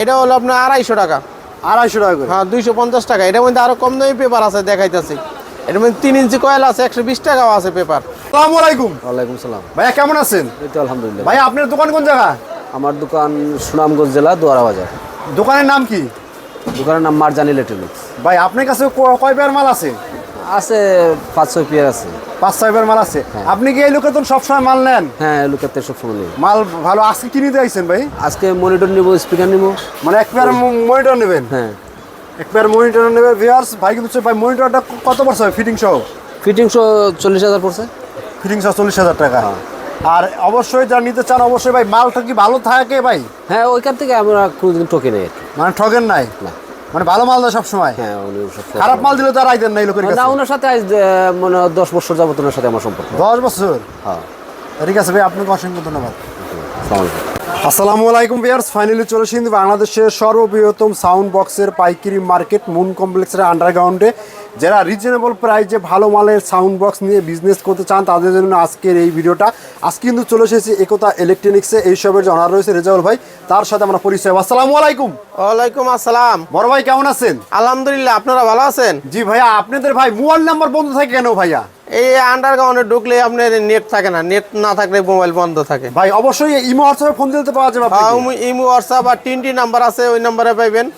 এটা হলো আপনার আড়াইশো টাকা। আড়াইশো টাকা করে। হ্যাঁ দুইশো পঞ্চাশ টাকা। এটার মধ্যে আরও কম দামি পেপার আছে দেখাইতেছি। এটার মধ্যে তিন ইঞ্চি কয়েল আছে একশো বিশ টাকাও আছে পেপার আসসালামু আলাইকুম। ওয়ালাইকুম সালাম। ভাইয়া কেমন আছেন? এই তো আলহামদুলিল্লাহ। ভাই আপনার দোকান কোন জায়গা? আমার দোকান সুনামগঞ্জ জেলা দোয়ারা বাজার। দোকানের নাম কি? দোকানের নাম মারজানি ইলেকট্রনিক্স। ভাই আপনার কাছে ক- কয় পেয়ার মাল আছে? আছে পাঁচ ছয় পিয়ার আছে। পাঁচ ছয় পেয়ার মাল আছে। আপনি কি এই লোকের তো সবসময় মাল নেন? হ্যাঁ লোকের তো সবসময় নেই। মাল ভালো আজকে কিনে নিতে আইছেন ভাই? আজকে মনিটর নিব স্পিকার নিব। মানে এক পেয়ার মনিটর নেবেন? হ্যাঁ। এক পেয়ার মনিটর নেবে ভিউয়ার্স ভাই কিন্তু ভাই মনিটরটা কত পড়ছে ফিটিং সহ? ফিটিং চল্লিশ হাজার পড়ছে। ফিটিং সহ চল্লিশ হাজার টাকা। আর অবশ্যই যারা নিতে চান অবশ্যই ভাই মালটা কি ভালো থাকে ভাই? হ্যাঁ ওইখান থেকে আমরা কোনোদিন ঠকে নেই মানে ঠকেন নাই? না। মানে ভালো মাল দেয় সবসময়। হ্যাঁ খারাপ মাল দিলে তো আর আইতেন না এই লোকের না ওনার সাথে আজ মানে দশ বছর যাবত ওনার সাথে আমার সম্পর্ক। দশ বছর? হ্যাঁ। ঠিক আছে ভাই আপনাকে অসংখ্য ধন্যবাদ। আসসালামু আলাইকুম ভিয়ার্স ফাইনালি চলে এসেছি বাংলাদেশের সর্ববৃহত্তম সাউন্ড বক্সের পাইকারি মার্কেট মুন কমপ্লেক্সের আন্ডারগ্রাউন্ডে যারা রিজনেবল প্রাইসে ভালো মালের সাউন্ড বক্স নিয়ে বিজনেস করতে চান তাদের জন্য আজকের এই ভিডিওটা। আজকে কিন্তু চলে এসেছি একতা ইলেকট্রনিক্সে এইসবের যে অনার রয়েছে রেজাউল ভাই তার সাথে আমরা পরিচয় আসসালামু আলাইকুম। ওয়ালাইকুম আসসালাম। বড় ভাই কেমন আছেন? আলহামদুলিল্লাহ আপনারা ভালো আছেন? জি ভাইয়া আপনাদের ভাই মোবাইল নাম্বার বন্ধ থাকে কেন ভাইয়া? এই আন্ডারগ্রাউন্ডে ঢুকলে আপনার নেট থাকে না নেট না থাকলে মোবাইল বন্ধ থাকে। ভাই অবশ্যই ইমো হোয়াটসঅ্যাপে ফোন দিতে পাওয়া যাবে হ্যাঁ। ইমু- হোয়াটসঅ্যাপ আর তিনটি নাম্বার আছে ওই নাম্বারে পাইবেন।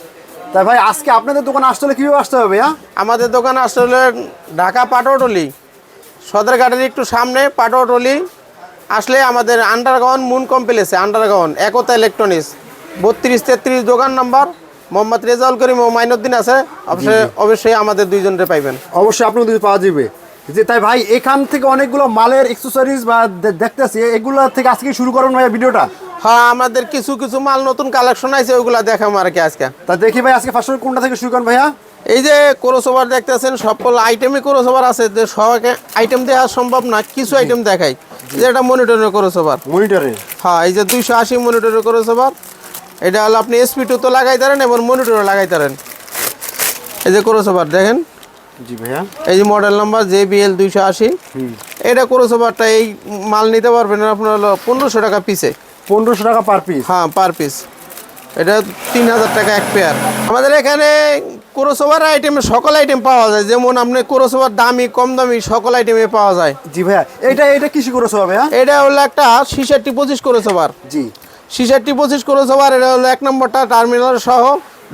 তাই ভাই আজকে আপনাদের দোকানে আসতে হলে কীভাবে আসতে হবে ভাইয়া আমাদের দোকান আসলে ঢাকা পাটোটলি সদরঘাটের একটু সামনে পাটোটলি আসলে আমাদের আন্ডারগ্রাউন্ড মুন কমপ্লেক্সে আন্ডারগ্রাউন্ড একতা ইলেকট্রনিক্স বত্রিশ তেত্রিশ দোকান নাম্বার মোহাম্মদ রেজাউল করিম ও মাইনুদ্দিন আছে। অবশ্যই অবশ্যই আমাদের দুইজনরে পাইবেন। অবশ্যই আপনার দুধ পাওয়া যাবে। যে তাই ভাই এখান থেকে অনেকগুলো মালের এক্সেসরিজ বা দেখতেছি এগুলো থেকে আজকে শুরু করুন ভাই ভিডিওটা। হ্যাঁ আমাদের কিছু কিছু মাল নতুন কালেকশন আছে ওইগুলা দেখাবো আর কি আজকে। তা দেখি ভাই আজকে ফার্স্ট কোনটা থেকে শুরু করেন ভাইয়া? এই যে ক্রোসোভার দেখতেছেন সকল আইটেমই ক্রোসোভার আছে যে সবাইকে আইটেম দেওয়া সম্ভব না কিছু আইটেম দেখাই। যে এটা মনিটরের ক্রোসোভার মনিটরে হ্যাঁ এই যে দুইশো আশি মনিটরের ক্রোসোভার এটা হলো আপনি এসপি টু তো লাগাই তারেন এবং মনিটরও লাগাই তারেন এই যে ক্রোসোভার দেখেন। জি ভাইয়া। এই যে মডেল নাম্বার জে দুইশো আশি। এটা এই মাল নিতে পারবেন আপনার হলো পনেরোশো টাকা পিসে পনেরোশো টাকা পার পিস হ্যাঁ পার পিস এটা তিন হাজার টাকা এক পেয়ার আমাদের এখানে ক্রোসোভার আইটেমে সকল আইটেম পাওয়া যায়। যেমন আপনি ক্রোসোভার দামি কম দামি সকল আইটেমে পাওয়া যায়। জি ভাইয়া এটা এটা কিসে ভাইয়া? এটা হলো একটা সিসারটি পঁচিশ ক্রোসোভার জি। সিসারটি পঁচিশ ক্রোসোভার এটা হলো এক নম্বরটা টার্মিনাল সহ।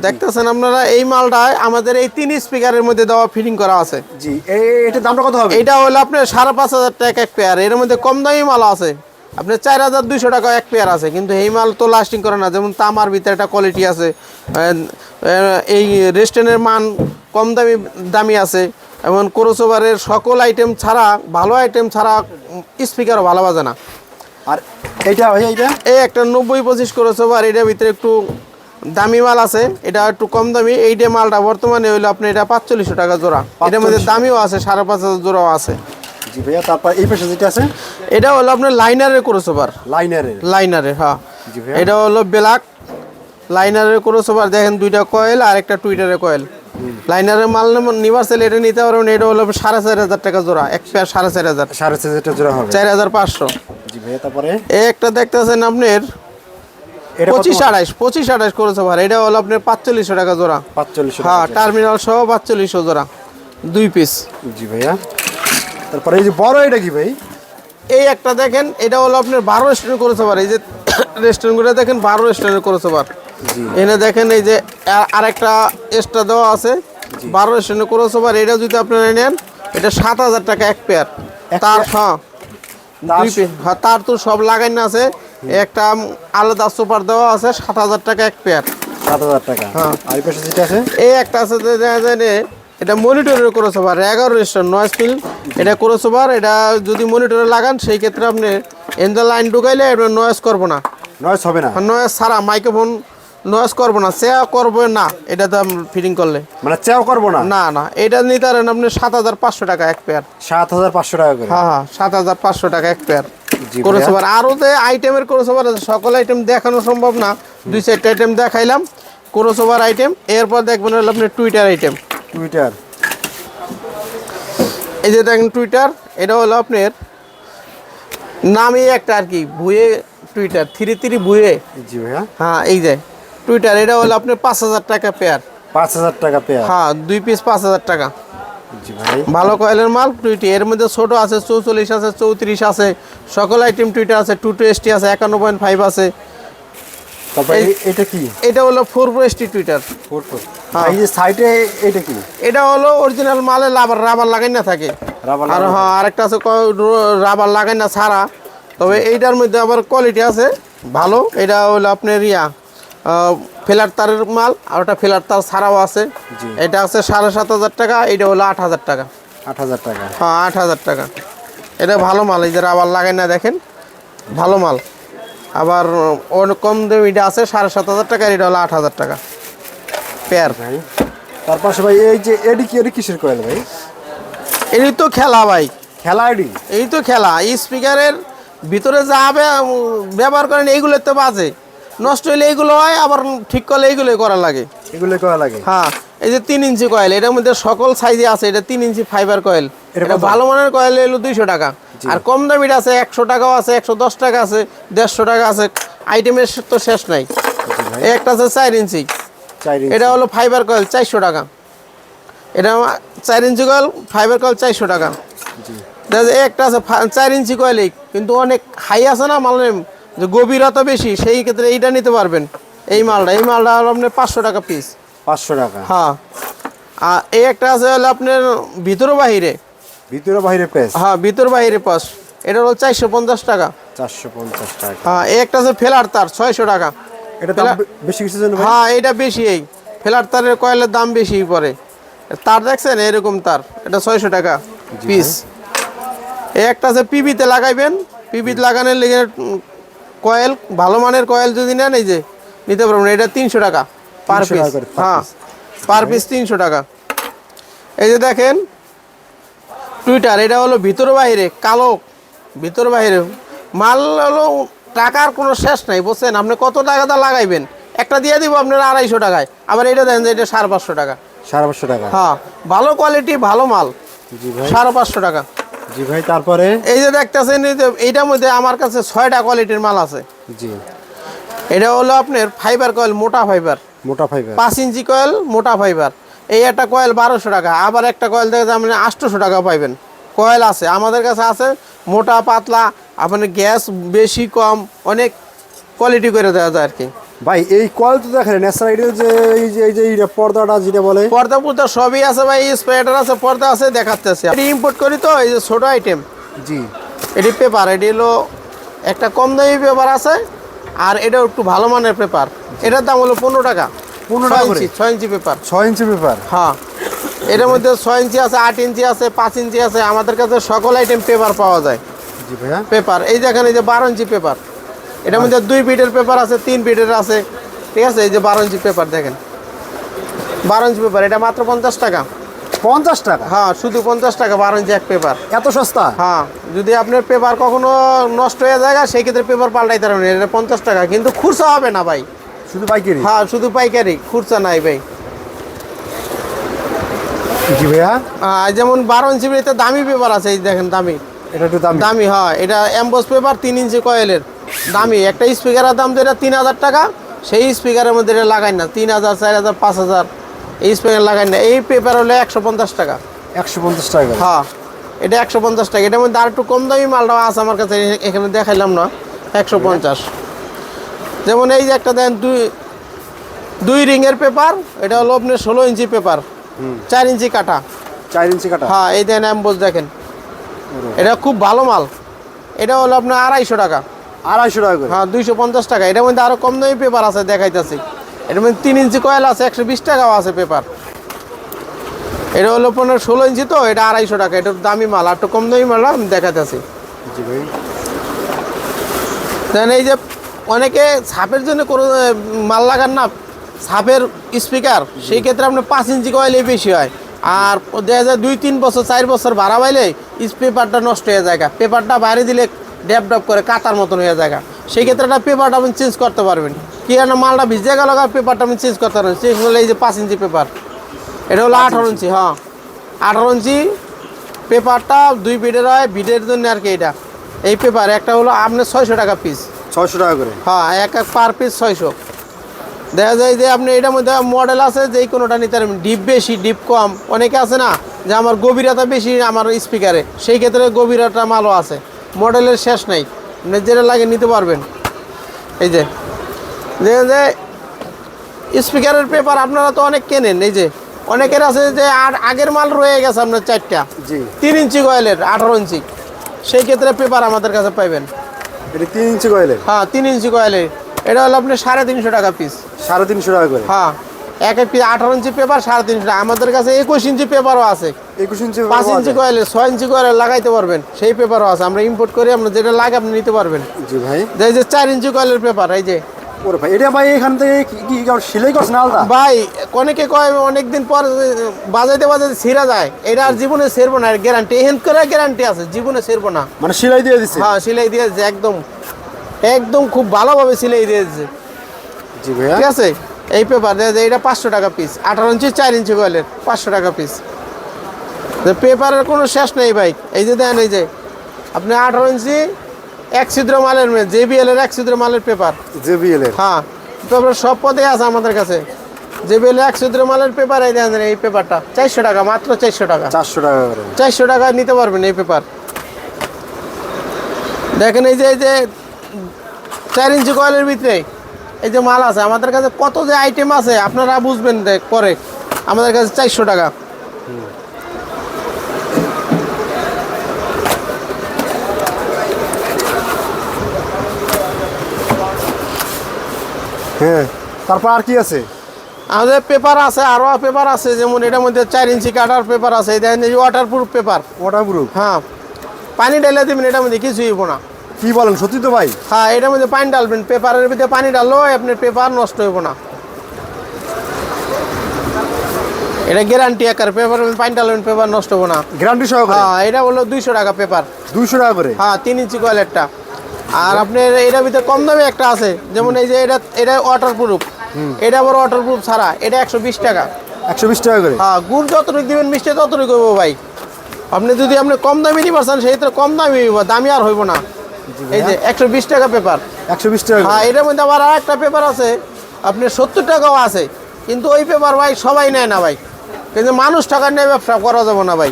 দেখতেছেন আপনারা এই মালটায় আমাদের এই তিন স্পিকারের মধ্যে দেওয়া ফিটিং করা আছে। জি এটার দামটা কত হবে? এটা হলো আপনার সাড়ে পাঁচ হাজার টাকা এক পেয়ার এর মধ্যে কম দামি মাল আছে। আপনার চার হাজার দুইশো টাকা এক পেয়ার আছে কিন্তু এই মাল তো লাস্টিং করে না। যেমন তামার ভিতরে একটা কোয়ালিটি আছে এই রেস্টুরেন্টের মান কম দামি দামি আছে। এবং ক্রোসোভারের সকল আইটেম ছাড়া ভালো আইটেম ছাড়া স্পিকারও ভালো বাজে না। আর এইটা এইটা এই একটা নব্বই পঁচিশ ক্রোসোভার এটার ভিতরে একটু দামি মাল আছে এটা একটু কম দামি। এইটা মালটা বর্তমানে হইল আপনি এটা পাঁচচল্লিশশো টাকা জোড়া। এটার মধ্যে দামিও আছে সাড়ে পাঁচ হাজার জোড়াও আছে। জি ভাইয়া তারপর এই পাশে যেটা আছে? এটা হলো আপনার লাইনারের ক্রোসোভার লাইনারের। লাইনারের হ্যাঁ। এটা হলো ব্ল্যাক। লাইনারের ক্রোসোভার দেখেন দুইটা কয়েল আর একটা টুইটারের কয়েল। লাইনারের মাল নিভার্সেল এটা নিতে পারবেন এটা হলো সাড়ে চার হাজার টাকা জোড়া। এক পেয়ার সাড়ে চার হাজার। সাড়ে চার হাজার জোড়া হবে। চার হাজার পাঁচশো। জি ভাইয়া তারপরে? এই একটা দেখতেছেন আপনার পঁচিশ আড়াইশ পঁচিশ আড়াইশ ক্রোসোভার এটা হলো আপনার পাঁচচল্লিশশো টাকা জোড়া। পাঁচচল্লিশশো হ্যাঁ টার্মিনাল সহ পাঁচচল্লিশশো জোড়া। দুই পিস জি ভাইয়া। তারপরে এই যে বড় এটা কি ভাই? এই একটা দেখেন এটা হলো আপনার বারো রেস্টুরেন্ট করেছে পারে এই যে রেস্টুরেন্টগুলো দেখেন বারো রেস্টুরেন্ট করেছে পার এনে দেখেন এই যে আরেকটা এক্সট্রা দেওয়া আছে। বারো রেস্টুরেন্ট করেছে পার এটা যদি আপনারা নেন এটা সাত হাজার টাকা এক পেয়ার তার হ্যাঁ। তার- হ্যাঁ, তার তো সব লাগাই না আছে। একটা আলাদা সুপার দেওয়া আছে সাত হাজার টাকা এক পেয়ার। সাত হাজার টাকা। হ্যাঁ। আর পাশে যেটা আছে? এই একটা আছে যে দেখা যায় এটা মনিটরের ক্রসওভার এগারো রেজিস্টার নয়েজ ফিল এটা ক্রসওভার এটা যদি মনিটরে লাগান সেই ক্ষেত্রে আপনি এনজার লাইন ঢুকাইলে এটা নয়েজ করব না। নয়েস হবে না। নয়েজ ছাড়া মাইক্রোফোন নয়েজ করব না সে করবে না এটা তো ফিটিং করলে। মানে চেয়াও করব না? না না এটা নিতে পারেন আপনি সাত হাজার পাঁচশো টাকা এক পেয়ার। সাত হাজার পাঁচশো টাকা করে। হ্যাঁ হ্যাঁ সাত হাজার পাঁচশো টাকা এক পেয়ার। ক্রসওভার। আরও যে আইটেমের ক্রসওভার আছে সকল আইটেম দেখানো সম্ভব না। দুই চারটা আইটেম দেখাইলাম ক্রসওভার আইটেম এরপর দেখবেন হলো আপনি টুইটার আইটেম টুইটার এই যে দেখেন টুইটার এটা হলো আপনার নামই একটা আর কি ভুয়ে টুইটার থ্রি থ্রি ভুয়ে জি ভাইয়া। হ্যাঁ এই যে টুইটার এটা হলো আপনার পাঁচ হাজার টাকা পেয়ার পাঁচ হাজার টাকা পেয়ার হ্যাঁ দুই পিস পাঁচ হাজার টাকা। ভালো কয়েলের মাল টুইটি। এর মধ্যে ছোট আছে চৌচল্লিশ আছে চৌত্রিশ আছে। সকল আইটেম টুইটার আছে টু টু এসটি আছে একান্ন পয়েন্ট ফাইভ আছে। এটা কি? এটা হলো four pro ST tweeter four হ্যাঁ। এই সাইডে এটা কি? এটা হলো অরিজিনাল মালে রাবার রাবার লাগাই না থাকে। আর হ্যাঁ আরেকটা আছে রাবার লাগাই না ছাড়া। তবে এইটার মধ্যে আবার কোয়ালিটি আছে ভালো। এটা হলো আপনার ইয়া ফেলার তারের মাল আর ওটা ফেলার তার ছাড়াও আছে। এটা আছে সাড়ে সাত হাজার টাকা এটা হলো আট হাজার টাকা। আট হাজার টাকা। হ্যাঁ আট হাজার টাকা। এটা ভালো মাল এই যে আবার লাগাই না দেখেন। ভালো মাল। আবার অনেক কম দামিটা আছে সাড়ে সাত হাজার টাকা এটা হলো আট হাজার টাকা। পেয়ার। ভাই তার পাশে ভাই এই যে এডি কি এডি কিসের কয়েল ভাই? এই তো খেলা ভাই। খেলা এডি? এই তো খেলা। স্পিকারের ভিতরে যা ব্যবহার করেন এইগুলো তো বাজে। নষ্ট হইলে এইগুলো হয় আবার ঠিক করলে এইগুলোই করা লাগে। এগুলো করা লাগে। হ্যাঁ এই যে তিন ইঞ্চি কয়েল এটার মধ্যে সকল সাইজে আছে এটা তিন ইঞ্চি ফাইবার কয়েল। এটা ভালো মানের কয়েল এলো দুইশো টাকা। আর কম দামিটা আছে একশো টাকাও আছে একশো দশ টাকা আছে দেড়শো টাকা আছে। আইটেমের তো শেষ নাই। একটা আছে চার ইঞ্চি। এটা হলো ফাইবার কয়েল চারশো টাকা। এটা চার ইঞ্চি কয়েল ফাইবার কয়েল চারশো টাকা। একটা আছে চার ইঞ্চি কয়েলই কিন্তু অনেক হাই আছে না মানে যে গভীরতা বেশি সেই ক্ষেত্রে এইটা নিতে পারবেন। এই মালটা এই মালটা হলো আপনার পাঁচশো টাকা পিস পাঁচশো টাকা। হ্যাঁ। আর এই একটা আছে হলো আপনার ভিতর বাহিরে। ভিতরে বাইরে পেস হ্যাঁ ভিতর বাহিরে পাস। এটা হলো চারশো পঞ্চাশ টাকা। চারশো পঞ্চাশ টাকা। হ্যাঁ এই একটা আছে ফেলার তার ছয়শো টাকা। এটা বেশি কিছু জন্য হ্যাঁ এটা বেশি এই। ফেলার তারের কয়েলের দাম বেশি পড়ে। তার দেখছেন এরকম তার। এটা ছয়শো টাকা পিস এই একটা আছে পিবিতে লাগাইবেন। পিবিতে লাগানোর লেগে কয়েল ভালো মানের কয়েল যদি নেন এই যে নিতে পারবেন এটা তিনশো টাকা পার পিস হ্যাঁ পার পিস তিনশো টাকা। এই যে দেখেন টুইটার এটা হলো ভিতর বাইরে কালো ভিতর বাইরে মাল হলো টাকার কোনো শেষ নাই বুঝছেন? আপনি কত টাকা দা লাগাইবেন? একটা দিয়ে দিব আপনার আড়াইশো টাকায়। আবার এটা দেন যে এটা সাড়ে পাঁচশো টাকা। সাড়ে পাঁচশো টাকা। হ্যাঁ ভালো কোয়ালিটি ভালো মাল। সাড়ে পাঁচশো টাকা। জি ভাই তারপরে? এই যে দেখতেছেন এইটার মধ্যে আমার কাছে ছয়টা কোয়ালিটির মাল আছে। জি। এটা হলো আপনার ফাইবার কয়েল মোটা ফাইবার মোটা ফাইবার পাঁচ ইঞ্চি কয়েল মোটা ফাইবার এই একটা কয়েল বারোশো টাকা আবার একটা কয়েল দেখে আপনি আটশোশো টাকা পাইবেন। কয়েল আছে আমাদের কাছে আছে মোটা পাতলা আপনার গ্যাস বেশি কম অনেক কোয়ালিটি করে দেওয়া যায় আর কি। ভাই এই কয়েল তো দেখেন যে এই যে এই যে পর্দাটা যেটা বলে। পর্দা পুর্দা সবই আছে ভাই স্প্রেডার আছে পর্দা আছে দেখাচ্ছে। এটি ইম্পোর্ট করি তো এই যে ছোটো আইটেম জি। এটি পেপার এটি হলো একটা কম দামি পেপার আছে আর এটা একটু ভালো মানের পেপার এটার দাম হলো পনেরো টাকা। 15 ছয় টাকা? ইঞ্চি ছয় ইঞ্চি পেপার ছয় ইঞ্চি পেপার হ্যাঁ। এটার মধ্যে ছয় ইঞ্চি আছে আট ইঞ্চি আছে পাঁচ ইঞ্চি আছে আমাদের কাছে সকল আইটেম পেপার পাওয়া যায়। জি ভাইয়া। পেপার এই দেখেন এই যে বারো ইঞ্চি পেপার এটার মধ্যে দুই পিটের পেপার আছে তিন পিটের আছে। ঠিক আছে? এই যে বারো ইঞ্চি পেপার দেখেন। বারো ইঞ্চি পেপার এটা মাত্র পঞ্চাশ টাকা। পঞ্চাশ টাকা? হ্যাঁ শুধু পঞ্চাশ টাকা বারো ইঞ্চি এক পেপার এত সস্তা? হ্যাঁ যদি আপনার পেপার কখনো নষ্ট হয়ে যায় সেই ক্ষেত্রে পেপার পাল্টাইতে পারবেন এটা পঞ্চাশ টাকা। কিন্তু খুরসা হবে না ভাই। শুধু পাইকারি? হ্যাঁ শুধু পাইকারি খুরসা নাই ভাই। জি ভাইয়া? যেমন বারো ইঞ্চি দামি পেপার আছে এই দেখেন দামি। এটা একটু দাম। দামি হ্যাঁ এটা অ্যাম্বোস পেপার তিন ইঞ্চি কয়েলের দামি। একটা স্পিকারের দাম যেটা তিন হাজার টাকা সেই স্পিকারের মধ্যে এটা লাগাই না। তিন হাজার চার হাজার পাঁচ হাজার এই স্পিকার লাগাই না। এই পেপার হলে একশো পঞ্চাশ টাকা। একশো পঞ্চাশ টাকা হ্যাঁ এটা একশো পঞ্চাশ টাকা। এটার মধ্যে আর একটু কম দামি মালটা আছে আমার কাছে এখানে দেখাইলাম না। একশো পঞ্চাশ। যেমন এই যে একটা দেন দুই দুই রিংয়ের পেপার এটা হলো আপনার ষোলো ইঞ্চি পেপার চার ইঞ্চি কাটা। চার ইঞ্চি কাটা। হ্যাঁ এই দেন অ্যাম্বোস দেখেন। এটা খুব ভালো মাল। এটা হলো আপনার আড়াইশো টাকা। আড়াইশো টাকা করে। হ্যাঁ দুইশো পঞ্চাশ টাকা। এটার মধ্যে আরও কম দামি পেপার আছে দেখাইতেছি। এটার মধ্যে তিন ইঞ্চি কয়েল আছে একশো বিশ টাকাও আছে পেপার এটা হলো পনেরো ষোলো ইঞ্চি তো এটা আড়াইশো টাকা। এটা দামি মাল আর একটু কম দামি মাল আমি দেখাইতেছি। জি ভাই। দেন এই যে অনেকে ছাপের জন্য কোনো মাল লাগান না ছাপের স্পিকার সেই ক্ষেত্রে আপনার পাঁচ ইঞ্চি কয়েলই বেশি হয়। আর দেখা যায় দুই তিন বছর চার বছর ভাড়া পাইলে পেপারটা নষ্ট হয়ে যায় পেপারটা বাইরে দিলে ড্যাপ ড্যাপ করে কাতার মতন হয়ে যায় সেই ক্ষেত্রে একটা পেপারটা আপনি চেঞ্জ করতে পারবেন। কি না মালটা ভিজে গেল পেপারটা আপনি চেঞ্জ করতে পারবেন। চেঞ্জ করলে এই যে পাঁচ ইঞ্চি পেপার এটা হলো আঠারো ইঞ্চি। হ্যাঁ। আঠারো ইঞ্চি পেপারটা দুই বিডের হয় বিডের জন্য আর কি এটা। এই পেপার একটা হলো আপনার ছয়শো টাকা পিস ছয়শো টাকা করে। হ্যাঁ এক এক পার পিস ছয়শো। দেখা যায় যে আপনি এটার মধ্যে মডেল আছে যে কোনোটা নিতে পারবেন। ডিপ বেশি ডিপ কম। অনেকে আছে না যে আমার গভীরতা বেশি আমার স্পিকারে সেই ক্ষেত্রে গভীরতা মালও আছে। মডেলের শেষ নাই। আপনি যেটা লাগে নিতে পারবেন। এই যে দেখেন যে স্পিকারের পেপার আপনারা তো অনেক কেনেন এই যে অনেকের আছে যে আর আগের মাল রয়ে গেছে আপনার চারটা। জি। তিন ইঞ্চি কয়েলের আঠারো ইঞ্চি। সেই ক্ষেত্রে পেপার আমাদের কাছে পাইবেন। এটা তিন ইঞ্চি কয়েলের? হ্যাঁ তিন ইঞ্চি কয়েলের। এটা হলো আপনি সাড়ে তিনশো টাকা পিস সাড়ে তিনশো টাকা করে? হ্যাঁ। এক এক পিস আঠারো ইঞ্চি পেপার সাড়ে তিনশো টাকা। আমাদের কাছে একুশ ইঞ্চি পেপারও আছে। একুশ ইঞ্চি পাঁচ ইঞ্চি কয়েলের ছয় ইঞ্চি কয়েলের লাগাইতে পারবেন সেই পেপারও আছে। আমরা ইম্পোর্ট করি আপনার যেটা লাগে আপনি নিতে পারবেন। জি ভাই। এই যে চার ইঞ্চি কয়েলের পেপার এই যে। ওরে ভাই এটা ভাই এখান থেকে কি কি কি সেলাই করছে না আলাদা? ভাই অনেকে কয় অনেকদিন পর বাজাইতে বাজাইতে ছিঁড়া যায়। এটা আর জীবনে সেরবো না গ্যারান্টি হেল্প করে গ্যারান্টি আছে জীবনে সেরবো না। মানে সেলাই দিয়ে দিচ্ছে হ্যাঁ সিলাই দিয়েছে একদম। একদম খুব ভালোভাবে সিলাই দিয়েছে। জি ভাইয়া। ঠিক আছে? এই পেপার এটা পাঁচশো টাকা পিস আঠারো ইঞ্চি চার ইঞ্চি কয়েলের পাঁচশো টাকা পিস পেপারের কোনো শেষ নেই ভাই। এই যে দেন এই যে আপনি আঠারো ইঞ্চি এক ছিদ্র মালের মেয়ে জেবিএল এর এক ছিদ্র মালের পেপার জেবিএল এর? হ্যাঁ পেপার সব পদে আছে আমাদের কাছে। জেবিএল এক ছিদ্র মালের পেপার এই দেখেন এই পেপারটা চারশো টাকা মাত্র চারশো টাকা। চারশো টাকা চারশো টাকা নিতে পারবেন এই পেপার দেখেন এই যে এই যে চার ইঞ্চি কয়েলের ভিতরে এই যে মাল আছে আমাদের কাছে কত যে আইটেম আছে আপনারা বুঝবেন দেখ পরে। আমাদের কাছে চারশো টাকা। হ্যাঁ তারপর আর কি আছে? আমাদের পেপার আছে আরও পেপার আছে যেমন এটার মধ্যে চার ইঞ্চি কাটার পেপার আছে এই দেখেন এই ওয়াটার প্রুফ পেপার গ্রুপ হ্যাঁ। পানি ঢেলে দেবেন এটার মধ্যে কিছুই না। কি বলেন সত্যি তো ভাই? হ্যাঁ এটার মধ্যে পানি ডালবেন পেপারের ভিতরে পানি ডাললেও আপনার পেপার নষ্ট হইব না। এটা গ্যারান্টি আকার পেপার পানি ডালবেন পেপার নষ্ট হব না। গ্যারান্টি সহকারে? হ্যাঁ এটা হলো দুইশো টাকা পেপার। দুইশো টাকা করে? হ্যাঁ তিন ইঞ্চি কয়েলেরটা। আর আপনার এটার ভিতরে কম দামে একটা আছে যেমন এই যে এটা এটা ওয়াটার প্রুফ এটা আবার ওয়াটার প্রুফ ছাড়া এটা একশো বিশ টাকা। একশো বিশ টাকা করে? হ্যাঁ গুড় যতটুকু দিবেন মিষ্টি ততটুকু করব ভাই। আপনি যদি আপনি কম দামি নিতে পারছেন সেই কম দামি দামি আর হইব না। এই যে একশো বিশ টাকা পেপার। একশো বিশ টাকা হ্যাঁ এটার মধ্যে আবার আর একটা পেপার আছে। আপনি সত্তর টাকাও আছে। কিন্তু ওই পেপার ভাই সবাই নেয় না ভাই। কিন্তু মানুষ টাকা নিয়ে ব্যবসা করা যাবে না ভাই।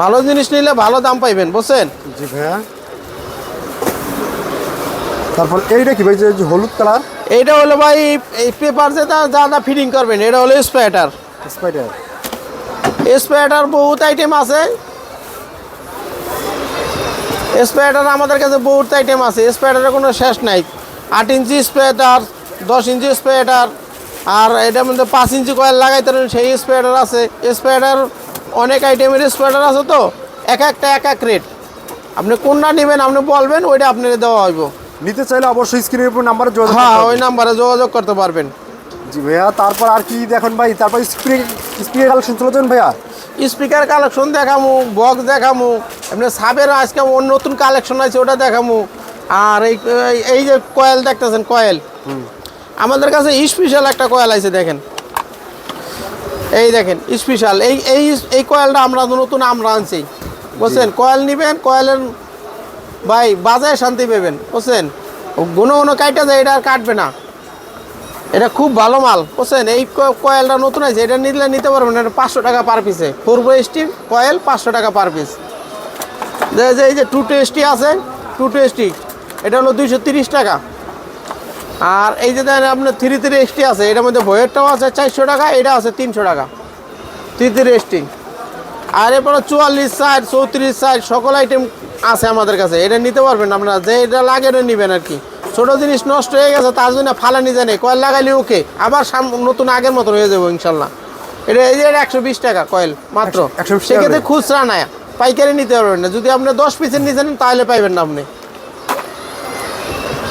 ভালো জিনিস নিলে ভালো দাম পাইবেন বুঝছেন? জি ভাইয়া। তারপর এইটা কি ভাই যে যে হলুদ কালার? এইটা হলো ভাই এই পেপার যেটা যা যা ফিটিং করবেন এটা হলো স্প্রেটার স্পাইডার স্প্রেটার বহুত আইটেম আছে। স্প্রেটার আমাদের কাছে বহুত আইটেম আছে। স্প্রেটারের কোনো শেষ নাই। আট ইঞ্চি স্প্রেটার দশ ইঞ্চি স্প্রেটার আর এটার মধ্যে পাঁচ ইঞ্চি কয়েল লাগাইতে সেই স্প্রেটার আছে। স্প্রেটার অনেক আইটেমের স্প্রেটার আছে তো। এক একটা এক এক রেট আপনি কোনটা নেবেন আপনি বলবেন ওইটা আপনাকে দেওয়া হইব। নিতে চাইলে অবশ্যই স্ক্রিনের উপর নাম্বারে যোগাযোগ হ্যাঁ ওই নাম্বারে যোগাযোগ করতে পারবেন। জি ভাইয়া তারপর আর কি দেখুন ভাই? তারপর স্প্রে স্প্রে কালেকশন ভাইয়া? স্পিকার কালেকশন দেখামু বক্স দেখামু এমনি সাবের আজকে অন্য নতুন কালেকশন আছে ওটা দেখামু। আর এই এই- যে কয়েল দেখতেছেন কয়েল আমাদের কাছে স্পেশাল একটা কয়েল আছে দেখেন। এই দেখেন স্পেশাল এই এই এই কয়েলটা আমরা নতুন আমরা আনছি। বুঝছেন? কয়েল নিবেন কয়েলের ভাই বাজারে শান্তি পাবেন বুঝছেন? কোনো কোনো কাইটা যায় এটা আর কাটবে না। এটা খুব ভালো মাল, বুঝছেন? এই কয়েলটা নতুন আছে, এটা নিলে নিতে পারবেন, এটা পাঁচশো টাকা পার পিসে পূর্ব স্টিম কয়েল পাঁচশো টাকা পার পিস যে এই যে টু টেস্টি আছে টু টেস্টি এটা হলো দুইশো তিরিশ টাকা। আর এই যে দেখেন আপনার থ্রি থ্রি এসটি আছে, এটার মধ্যে ভয়েরটাও আছে চারশো টাকা, এটা আছে তিনশো টাকা। থ্রি থ্রি এসটি আর এরপরে চুয়াল্লিশ সাইড চৌত্রিশ সাইড সকল আইটেম আছে আমাদের কাছে, এটা নিতে পারবেন আপনারা যে এটা লাগে এটা নেবেন আর কি। ছোটো জিনিস নষ্ট হয়ে গেছে তার জন্য ফালানি জানে। কয়েল লাগাইলে ওকে আবার নতুন আগের মতো হয়ে যাব ইনশাল্লাহ। এটা এই যে একশো বিশ টাকা কয়েল মাত্র। 120 টাকা সেক্ষেত্রে খুচরা নেয় পাইকারি নিতে পারবেন না। যদি আপনি দশ পিসের নিতে নেন তাহলে পাইবেন না আপনি।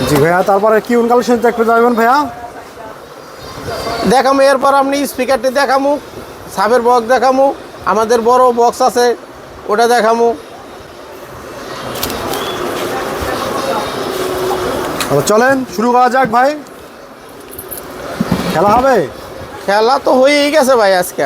জি ভাইয়া তারপরে কি কালেকশন একটু যাবেন ভাইয়া? দেখামু এরপর আপনি স্পিকারটি দেখামু সাবের বক্স দেখামু আমাদের বড় বক্স আছে ওটা দেখামু। চলেন শুরু করা যাক ভাই। খেলা হবে? খেলা তো হয়েই গেছে ভাই আজকে।